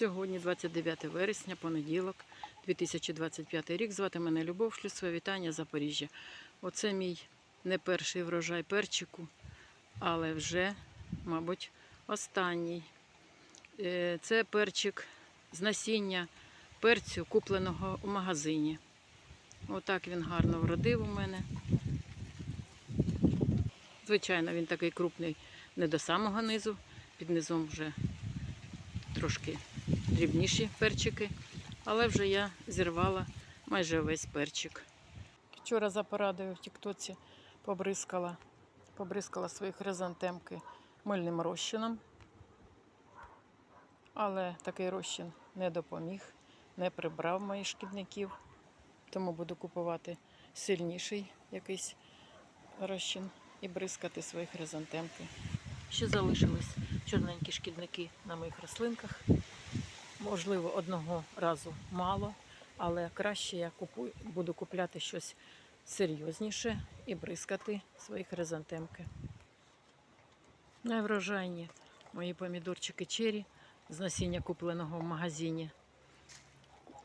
Сьогодні 29 вересня, понеділок, 2025 рік. Звати мене Любов Шлюсова. Вітання Запоріжжя. Оце мій не перший врожай перчику, але вже, мабуть, останній. Е, Це перчик з насіння перцю, купленого у магазині. Отак він гарно вродив у мене. Звичайно, він такий крупний не до самого низу, під низом вже трошки дрібніші перчики, але вже я зірвала майже весь перчик. Вчора за порадою в Тіктоці побризкала, побризкала свої хризантемки мильним розчином, але такий розчин не допоміг, не прибрав моїх шкідників, тому буду купувати сильніший якийсь розчин і бризкати свої хризантемки. Ще залишились чорненькі шкідники на моїх рослинках. Можливо, одного разу мало, але краще я купую, буду купляти щось серйозніше і бризкати свої хризантемки. Найврожайні мої помідорчики чері з насіння купленого в магазині.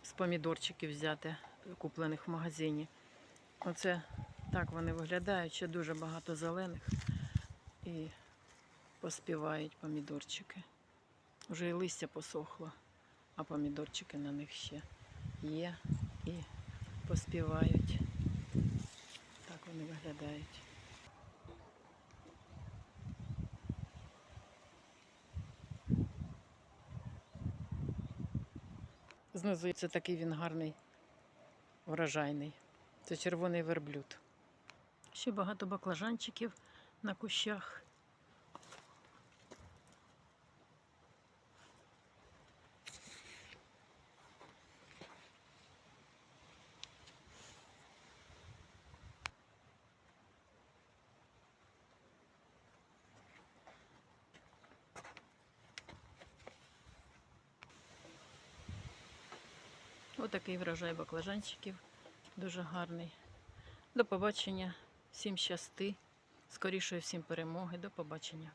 З помідорчиків взяти, куплених в магазині. Оце так вони виглядають, ще дуже багато зелених і поспівають помідорчики. Вже і листя посохло, а помідорчики на них ще є і поспівають. Так вони виглядають. Знизу це такий він гарний, врожайний. Це червоний верблюд. Ще багато баклажанчиків на кущах. Отакий врожай баклажанчиків. Дуже гарний. До побачення. Всім щасти. Скорішої всім перемоги. До побачення.